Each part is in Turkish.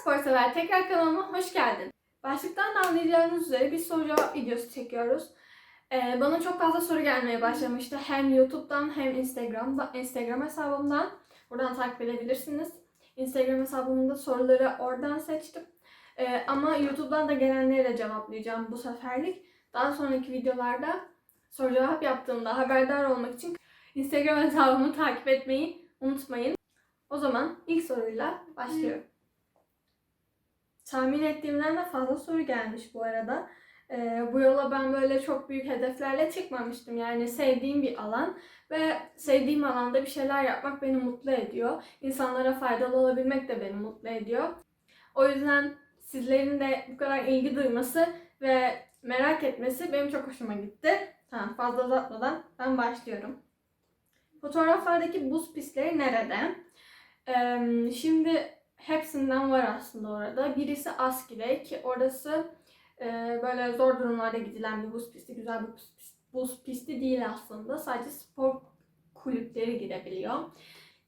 spor sever tekrar kanalıma hoş geldin. Başlıktan da anlayacağınız üzere bir soru cevap videosu çekiyoruz. Ee, bana çok fazla soru gelmeye başlamıştı. Hem YouTube'dan hem Instagram'da, Instagram hesabımdan. Buradan takip edebilirsiniz. Instagram hesabımda soruları oradan seçtim. Ee, ama YouTube'dan da gelenleri de cevaplayacağım bu seferlik. Daha sonraki videolarda soru cevap yaptığımda haberdar olmak için Instagram hesabımı takip etmeyi unutmayın. O zaman ilk soruyla başlıyorum. Tahmin ettiğimden de fazla soru gelmiş bu arada. Ee, bu yola ben böyle çok büyük hedeflerle çıkmamıştım. Yani sevdiğim bir alan ve sevdiğim alanda bir şeyler yapmak beni mutlu ediyor. İnsanlara faydalı olabilmek de beni mutlu ediyor. O yüzden sizlerin de bu kadar ilgi duyması ve merak etmesi benim çok hoşuma gitti. Tamam fazla uzatmadan ben başlıyorum. Fotoğraflardaki buz pistleri nerede? Ee, şimdi hepsinden var aslında orada. Birisi Askile ki orası e, böyle zor durumlarda gidilen bir buz pisti. Güzel bir buz, pist- buz pisti değil aslında. Sadece spor kulüpleri girebiliyor.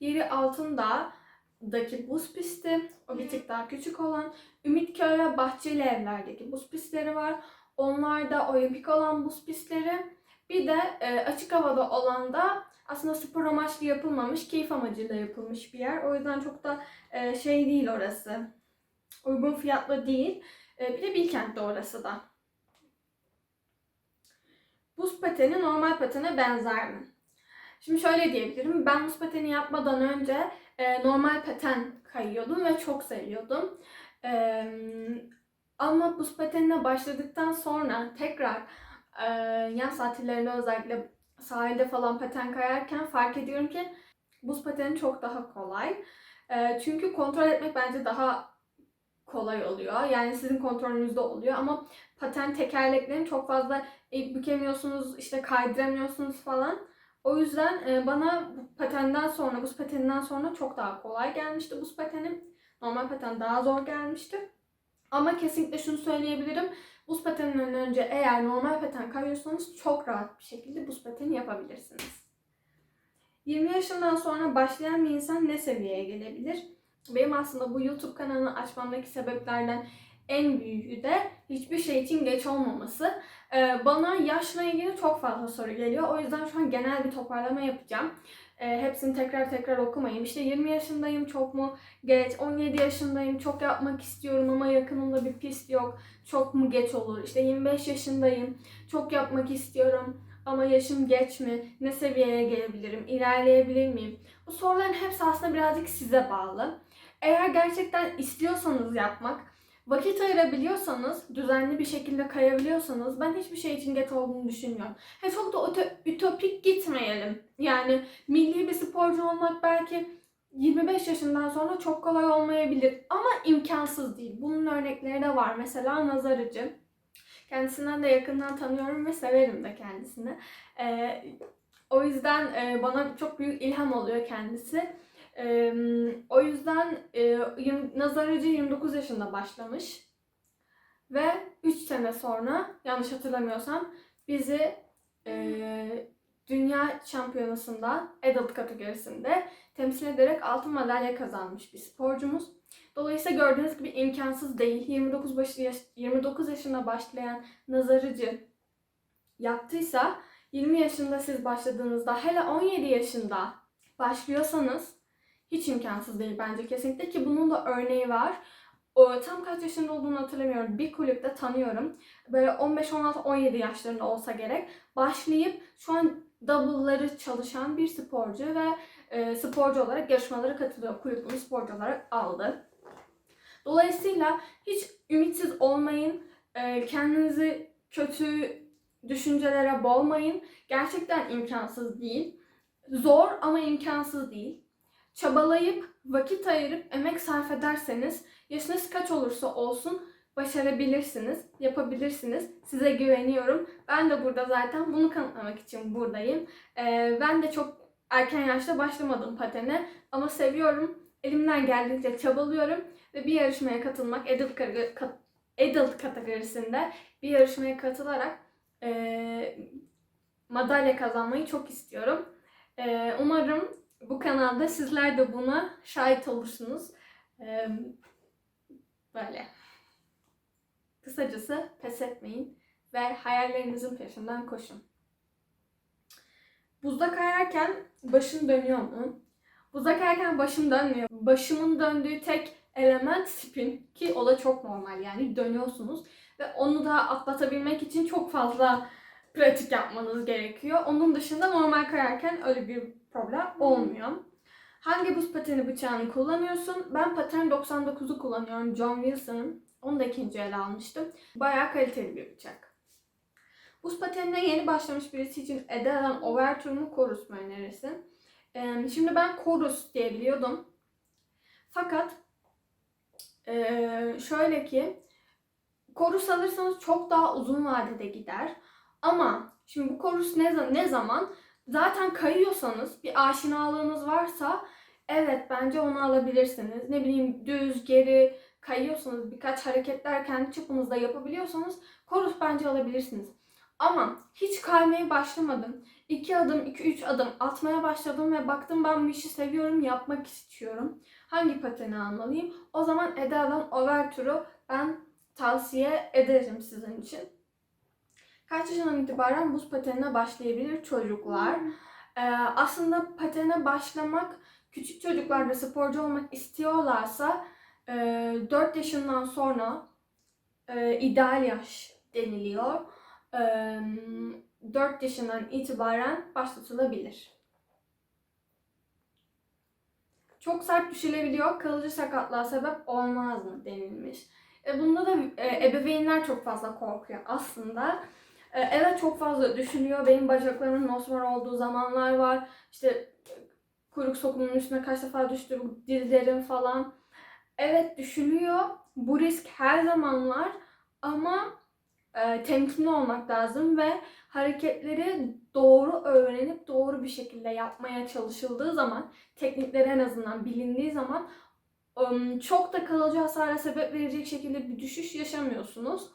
Diğeri Altındağ'daki buz pisti. O bir tık daha küçük olan. Ümitköy ve Bahçeli Evler'deki buz pistleri var. Onlar da olimpik olan buz pistleri. Bir de e, açık havada olan da aslında spor amaçlı yapılmamış, keyif amacıyla yapılmış bir yer. O yüzden çok da e, şey değil orası. Uygun fiyatlı değil. E, bir de Bilkent'te orası da. Buz pateni normal patene benzer mi? Şimdi şöyle diyebilirim. Ben buz pateni yapmadan önce e, normal paten kayıyordum ve çok seviyordum. E, ama buz patenine başladıktan sonra tekrar e, yaz tatillerinde özellikle sahilde falan paten kayarken fark ediyorum ki buz pateni çok daha kolay. E, çünkü kontrol etmek bence daha kolay oluyor. Yani sizin kontrolünüzde oluyor ama paten tekerleklerini çok fazla bükemiyorsunuz, işte kaydıramıyorsunuz falan. O yüzden e, bana patenden sonra, buz pateninden sonra çok daha kolay gelmişti buz pateni. Normal paten daha zor gelmişti. Ama kesinlikle şunu söyleyebilirim. Buz pateninden önce eğer normal paten kayıyorsanız çok rahat bir şekilde buz pateni yapabilirsiniz. 20 yaşından sonra başlayan bir insan ne seviyeye gelebilir? Benim aslında bu YouTube kanalını açmamdaki sebeplerden en büyüğü de hiçbir şey için geç olmaması. Ee, bana yaşla ilgili çok fazla soru geliyor. O yüzden şu an genel bir toparlama yapacağım. Ee, hepsini tekrar tekrar okumayayım. İşte 20 yaşındayım çok mu geç, 17 yaşındayım çok yapmak istiyorum ama yakınımda bir pist yok. Çok mu geç olur? İşte 25 yaşındayım çok yapmak istiyorum ama yaşım geç mi? Ne seviyeye gelebilirim? İlerleyebilir miyim? Bu soruların hepsi aslında birazcık size bağlı. Eğer gerçekten istiyorsanız yapmak, vakit ayırabiliyorsanız, düzenli bir şekilde kayabiliyorsanız ben hiçbir şey için geç olduğunu düşünmüyorum. He çok da ütopik gitmeyelim. Yani milli bir sporcu olmak belki 25 yaşından sonra çok kolay olmayabilir ama imkansız değil. Bunun örnekleri de var. Mesela Nazarıcı. Kendisinden de yakından tanıyorum ve severim de kendisini. Ee, o yüzden e, bana çok büyük ilham oluyor kendisi. Ee, o yüzden e, yirmi- Nazarıcı 29 yaşında başlamış. Ve 3 sene sonra yanlış hatırlamıyorsam bizi e, dünya şampiyonasında adult kategorisinde temsil ederek altın madalya kazanmış bir sporcumuz. Dolayısıyla gördüğünüz gibi imkansız değil. 29 başı yaş- 29 yaşında başlayan Nazarıcı yaptıysa 20 yaşında siz başladığınızda hele 17 yaşında başlıyorsanız hiç imkansız değil bence kesinlikle ki bunun da örneği var. O, tam kaç yaşında olduğunu hatırlamıyorum. Bir kulüpte tanıyorum. Böyle 15, 16, 17 yaşlarında olsa gerek. Başlayıp şu an double'ları çalışan bir sporcu ve e, sporcu olarak yarışmalara katılıyor. Kulüp bunu sporcu olarak aldı. Dolayısıyla hiç ümitsiz olmayın. E, kendinizi kötü düşüncelere boğmayın. Gerçekten imkansız değil. Zor ama imkansız değil. Çabalayıp, vakit ayırıp, emek sarf ederseniz yaşınız kaç olursa olsun başarabilirsiniz, yapabilirsiniz. Size güveniyorum. Ben de burada zaten bunu kanıtlamak için buradayım. Ee, ben de çok erken yaşta başlamadım patene ama seviyorum. Elimden geldiğince çabalıyorum ve bir yarışmaya katılmak, adult, adult kategorisinde bir yarışmaya katılarak ee, madalya kazanmayı çok istiyorum. Ee, umarım bu kanalda sizler de buna şahit olursunuz. Ee, Böyle. Kısacası pes etmeyin ve hayallerinizin peşinden koşun. Buzda kayarken başın dönüyor mu? Buzda kayarken başım dönmüyor. Başımın döndüğü tek element spin ki o da çok normal yani dönüyorsunuz ve onu da atlatabilmek için çok fazla pratik yapmanız gerekiyor. Onun dışında normal kayarken öyle bir problem olmuyor. Hangi buz pateni bıçağını kullanıyorsun? Ben paten 99'u kullanıyorum. John Wilson'ın. Onu da ikinci ele almıştım. Bayağı kaliteli bir bıçak. Buz patenine yeni başlamış birisi için Edela'dan Overture mu Chorus mu önerirsin? Ee, şimdi ben Chorus diye biliyordum. Fakat ee, şöyle ki Chorus alırsanız çok daha uzun vadede gider. Ama şimdi bu Chorus ne, ne zaman? Zaten kayıyorsanız, bir aşinalığınız varsa evet bence onu alabilirsiniz. Ne bileyim düz, geri kayıyorsanız, birkaç hareketler kendi çapınızda yapabiliyorsanız Chorus bence alabilirsiniz. Ama hiç kaymaya başlamadım. 2 adım, 2-3 adım atmaya başladım ve baktım ben bu işi seviyorum, yapmak istiyorum. Hangi pateni almalıyım? O zaman Eda'dan Overture'u ben tavsiye ederim sizin için. Kaç yaşından itibaren buz patenine başlayabilir çocuklar? Ee, aslında patene başlamak küçük çocuklar ve sporcu olmak istiyorlarsa e, 4 yaşından sonra e, ideal yaş deniliyor. E, 4 yaşından itibaren başlatılabilir. Çok sert düşülebiliyor, kalıcı sakatlığa sebep olmaz mı denilmiş. E, bunda da e, ebeveynler çok fazla korkuyor aslında. E, evet çok fazla düşünüyor. Benim bacaklarımın mosmor olduğu zamanlar var. İşte kuyruk sokumunun üstüne kaç defa düştü, dizlerim falan. Evet düşünüyor. Bu risk her zaman var ama e, temkinli olmak lazım ve hareketleri doğru öğrenip doğru bir şekilde yapmaya çalışıldığı zaman, teknikleri en azından bilindiği zaman çok da kalıcı hasara sebep verecek şekilde bir düşüş yaşamıyorsunuz.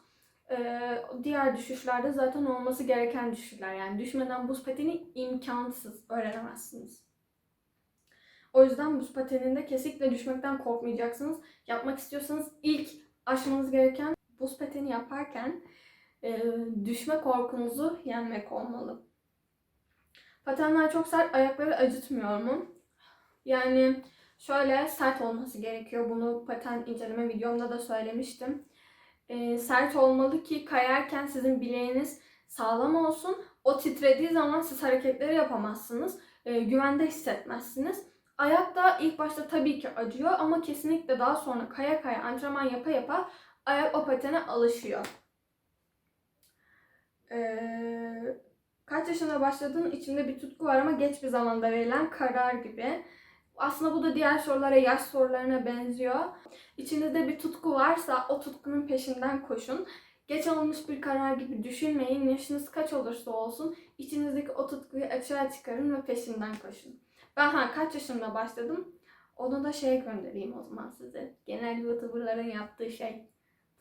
Ee, diğer düşüşlerde zaten olması gereken düşüşler. Yani düşmeden buz pateni imkansız öğrenemezsiniz. O yüzden buz pateninde kesinlikle düşmekten korkmayacaksınız. Yapmak istiyorsanız ilk aşmanız gereken buz pateni yaparken e, düşme korkunuzu yenmek olmalı. Patenler çok sert, ayakları acıtmıyor mu? Yani şöyle sert olması gerekiyor. Bunu paten inceleme videomda da söylemiştim. Ee, sert olmalı ki kayarken sizin bileğiniz sağlam olsun. O titrediği zaman siz hareketleri yapamazsınız. Ee, güvende hissetmezsiniz. Ayak da ilk başta tabii ki acıyor ama kesinlikle daha sonra kaya kaya antrenman yapa yapa ayak o patene alışıyor. Ee, kaç yaşına başladığın içinde bir tutku var ama geç bir zamanda verilen karar gibi. Aslında bu da diğer sorulara, yaş sorularına benziyor. İçinizde bir tutku varsa o tutkunun peşinden koşun. Geç alınmış bir karar gibi düşünmeyin. Yaşınız kaç olursa olsun içinizdeki o tutkuyu açığa çıkarın ve peşinden koşun. Ben ha kaç yaşımda başladım? Onu da şeye göndereyim o zaman size. Genel YouTuber'ların yaptığı şey.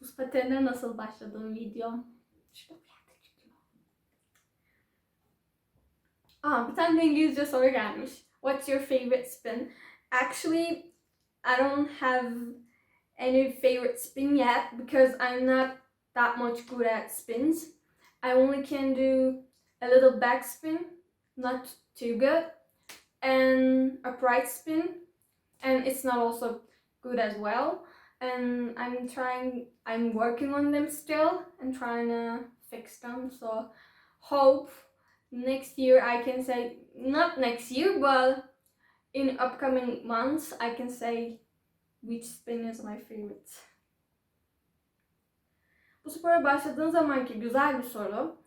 Buz patenine nasıl başladığım videom. Şurada bir yerde çıkıyor. Aa bir tane de İngilizce soru gelmiş. What's your favorite spin? Actually, I don't have any favorite spin yet because I'm not that much good at spins. I only can do a little back spin, not too good, and a right spin, and it's not also good as well. And I'm trying, I'm working on them still and trying to fix them. So, hope next year I can say, not next year, but in upcoming months I can say which spin is my favorite. Bu spora başladığın zamanki güzel bir soru.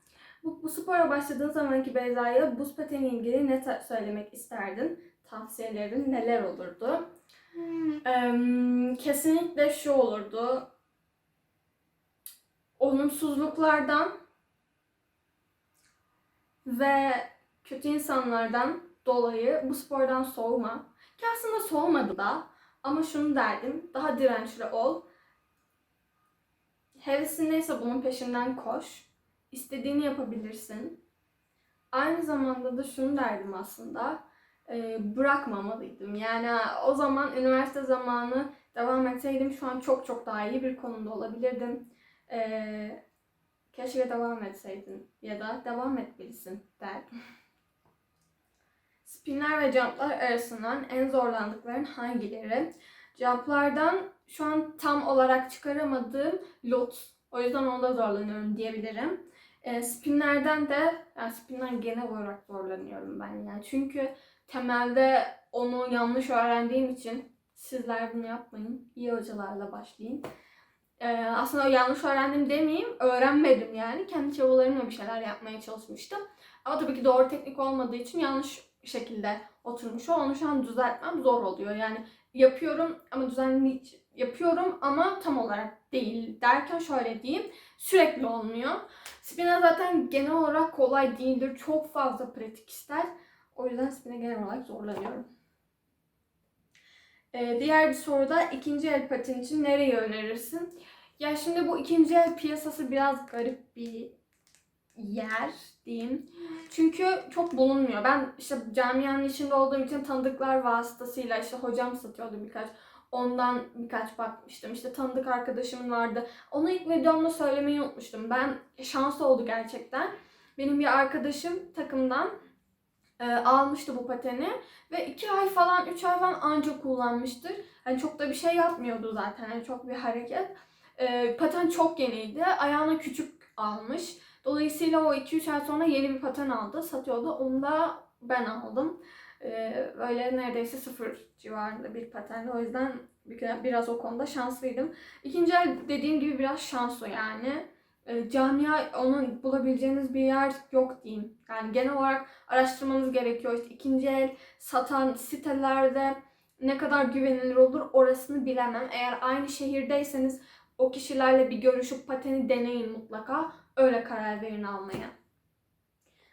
Bu, bu spora başladığın zamanki Beyza'ya buz pateni ilgili ne söylemek isterdin? Tavsiyelerin neler olurdu? Em, kesinlikle şu olurdu. Olumsuzluklardan ve kötü insanlardan dolayı bu spordan soğuma. Ki aslında soğumadı da ama şunu derdim. Daha dirençli ol. Hevesin neyse bunun peşinden koş. İstediğini yapabilirsin. Aynı zamanda da şunu derdim aslında. e, bırakmamalıydım. Yani o zaman üniversite zamanı devam etseydim şu an çok çok daha iyi bir konumda olabilirdim. Ee, keşke devam etseydin ya da devam etmelisin derdim. Spinler ve jumplar arasından en zorlandıkların hangileri? Jumplardan şu an tam olarak çıkaramadığım lot. O yüzden onda zorlanıyorum diyebilirim. E, spinlerden de, yani spinler genel olarak zorlanıyorum ben yani. Çünkü temelde onu yanlış öğrendiğim için sizler bunu yapmayın. İyi hocalarla başlayın. E, aslında yanlış öğrendim demeyeyim, öğrenmedim yani. Kendi çabalarımla bir şeyler yapmaya çalışmıştım. Ama tabii ki doğru teknik olmadığı için yanlış şekilde oturmuş. o. Onu şu an düzeltmem zor oluyor. Yani yapıyorum ama düzenli yapıyorum ama tam olarak değil derken şöyle diyeyim. Sürekli olmuyor. Spinner zaten genel olarak kolay değildir. Çok fazla pratik ister. O yüzden spin'e genel olarak zorlanıyorum. Ee, diğer bir soruda ikinci el patin için nereyi önerirsin? Ya şimdi bu ikinci el piyasası biraz garip bir yer diyeyim. Çünkü çok bulunmuyor. Ben işte camianın içinde olduğum için tanıdıklar vasıtasıyla işte hocam satıyordu birkaç. Ondan birkaç bakmıştım. İşte tanıdık arkadaşım vardı. Onu ilk videomda söylemeyi unutmuştum. Ben şans oldu gerçekten. Benim bir arkadaşım takımdan e, almıştı bu pateni ve iki ay falan, üç ay falan anca kullanmıştır. Yani çok da bir şey yapmıyordu zaten. Yani çok bir hareket. E, paten çok yeniydi. Ayağına küçük almış. Dolayısıyla o 2-3 ay sonra yeni bir paten aldı, satıyordu. Onu da ben aldım. Ee, böyle neredeyse sıfır civarında bir patendi. O yüzden biraz o konuda şanslıydım. İkinci el dediğim gibi biraz şanslı yani. Ee, camia onu bulabileceğiniz bir yer yok diyeyim. Yani genel olarak araştırmanız gerekiyor. İşte ikinci el satan sitelerde ne kadar güvenilir olur orasını bilemem. Eğer aynı şehirdeyseniz o kişilerle bir görüşüp pateni deneyin mutlaka. Öyle karar verin almaya.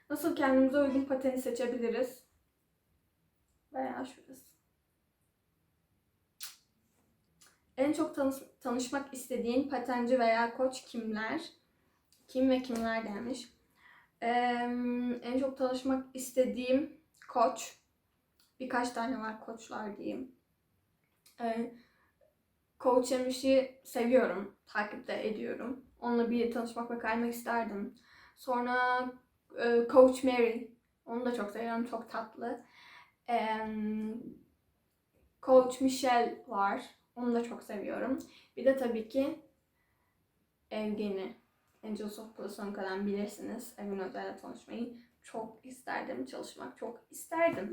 Nasıl kendimize uygun pateni seçebiliriz? Veya şurası. En çok tanış tanışmak istediğin patenci veya koç kimler? Kim ve kimler gelmiş? Ee, en çok tanışmak istediğim koç. Birkaç tane var koçlar diyeyim. Ee, Coach Emiş'i seviyorum, takipte ediyorum. Onunla bir tanışmak ve kaymak isterdim. Sonra e, Coach Mary. Onu da çok seviyorum. Çok tatlı. E, Coach Michelle var. Onu da çok seviyorum. Bir de tabii ki Evgeni. Angels of Plasonka'dan bilirsiniz. Evin Özel'le tanışmayı çok isterdim. Çalışmak çok isterdim.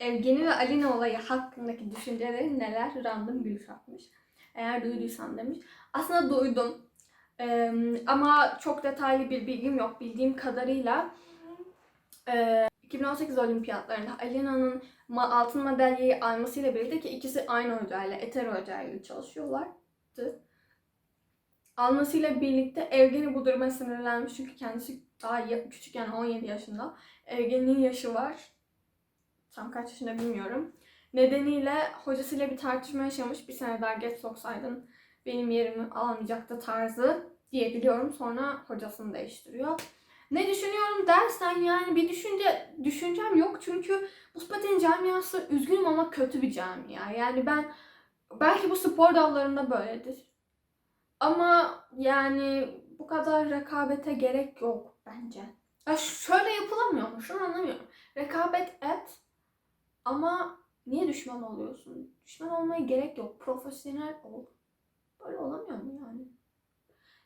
Evgeni ve Alina olayı hakkındaki düşünceleri neler? Random gülüş atmış. Eğer duyduysan demiş. Aslında duydum. Ee, ama çok detaylı bir bilgim yok. Bildiğim kadarıyla e, 2018 olimpiyatlarında Alina'nın ma- altın madalyayı almasıyla birlikte ki ikisi aynı hocayla, Eter hocayla çalışıyorlardı. Almasıyla birlikte Evgeni bu duruma sinirlenmiş çünkü kendisi daha küçük yani 17 yaşında. Evgeni'nin yaşı var. Tam kaç yaşında bilmiyorum. Nedeniyle hocasıyla bir tartışma yaşamış. Bir sene daha geç soksaydın benim yerimi alamayacaktı tarzı diyebiliyorum. Sonra hocasını değiştiriyor. Ne düşünüyorum dersen yani bir düşünce düşüncem yok çünkü buz pateni camiası üzgünüm ama kötü bir camia. Yani ben belki bu spor dallarında böyledir. Ama yani bu kadar rekabete gerek yok bence. Ya şöyle yapılamıyor mu? Şunu anlamıyorum. Rekabet et ama niye düşman oluyorsun? Düşman olmaya gerek yok. Profesyonel ol. Böyle olamıyor mu yani?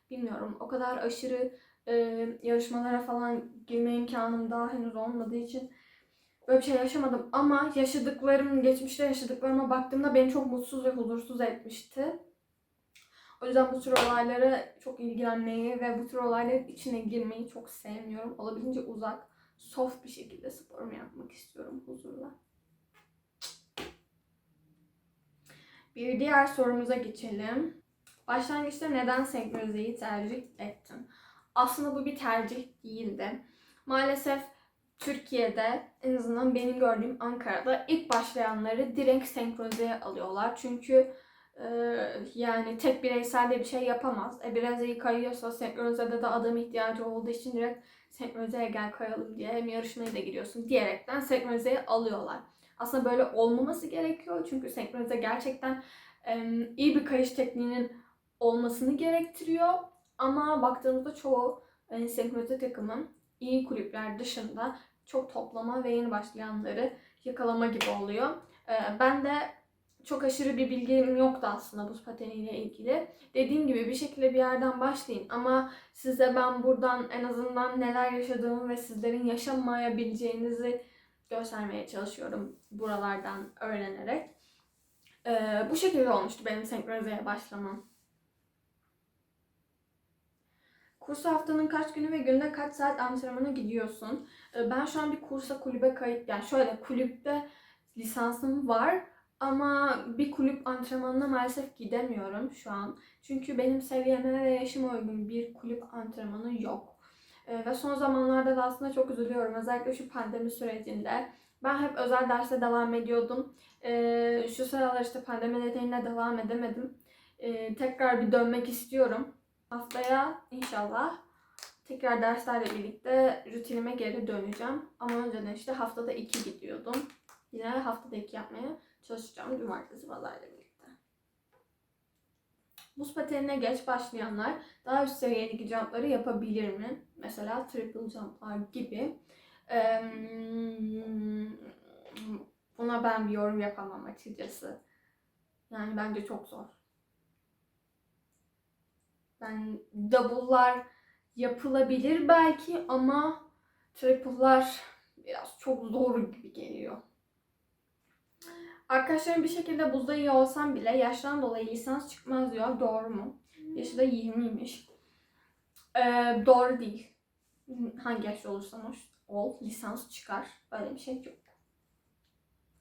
Bilmiyorum. O kadar aşırı e, yarışmalara falan girme imkanım daha henüz olmadığı için böyle bir şey yaşamadım. Ama yaşadıklarım, geçmişte yaşadıklarıma baktığımda beni çok mutsuz ve huzursuz etmişti. O yüzden bu tür olaylara çok ilgilenmeyi ve bu tür olayların içine girmeyi çok sevmiyorum. Olabildiğince uzak, soft bir şekilde sporumu yapmak istiyorum huzurla. Bir diğer sorumuza geçelim. Başlangıçta neden senkronizeyi tercih ettin? Aslında bu bir tercih değildi. Maalesef Türkiye'de en azından benim gördüğüm Ankara'da ilk başlayanları direkt senkronizeye alıyorlar. Çünkü e, yani tek bireysel de bir şey yapamaz. E biraz iyi kayıyorsa senkronizede de adam ihtiyacı olduğu için direkt senkronizeye gel kayalım diye hem yarışmaya da giriyorsun diyerekten senkronizeye alıyorlar. Aslında böyle olmaması gerekiyor çünkü senkronize gerçekten em, iyi bir kayış tekniğinin olmasını gerektiriyor. Ama baktığımızda çoğu e, takımın iyi kulüpler dışında çok toplama ve yeni başlayanları yakalama gibi oluyor. E, ben de çok aşırı bir bilgim yoktu aslında buz pateniyle ilgili. Dediğim gibi bir şekilde bir yerden başlayın ama size ben buradan en azından neler yaşadığımı ve sizlerin yaşamayabileceğinizi göstermeye çalışıyorum buralardan öğrenerek. Ee, bu şekilde olmuştu benim senkronizeye başlamam. Kursa haftanın kaç günü ve günde kaç saat antrenmana gidiyorsun? Ee, ben şu an bir kursa kulübe kayıt, yani şöyle kulüpte lisansım var ama bir kulüp antrenmanına maalesef gidemiyorum şu an. Çünkü benim seviyeme ve yaşıma uygun bir kulüp antrenmanı yok. Ee, ve son zamanlarda da aslında çok üzülüyorum. Özellikle şu pandemi sürecinde. Ben hep özel derse devam ediyordum. Ee, şu sıralar işte pandemi nedeniyle devam edemedim. Tekrar bir dönmek istiyorum. Haftaya inşallah tekrar derslerle birlikte rutinime geri döneceğim. Ama önceden işte haftada iki gidiyordum. Yine haftada iki yapmaya çalışacağım cumartesi pazarla birlikte. Buz patenine geç başlayanlar daha üst seviyedeki jumpları yapabilir mi? Mesela triple jumplar gibi. Ee, buna ben bir yorum yapamam açıkçası. Yani bence çok zor. Ben double'lar yapılabilir belki ama triple'lar biraz çok zor gibi geliyor. Arkadaşlarım bir şekilde buzda iyi olsam bile yaştan dolayı lisans çıkmaz diyor. Doğru mu? Yaşı da 20'ymiş. Ee, doğru değil. Hangi yaşta olursan ol lisans çıkar. Böyle bir şey yok.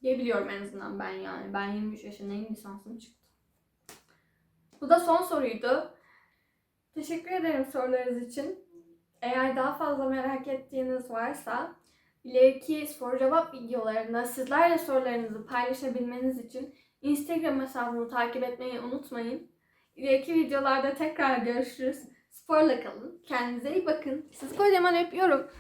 Diyebiliyorum en azından ben yani. Ben 23 yaşındayım lisansım çıktı. Bu da son soruydu. Teşekkür ederim sorularınız için. Eğer daha fazla merak ettiğiniz varsa ileriki soru cevap videolarında sizlerle sorularınızı paylaşabilmeniz için Instagram hesabımı takip etmeyi unutmayın. İleriki videolarda tekrar görüşürüz. Sporla kalın. Kendinize iyi bakın. Sizi kocaman öpüyorum.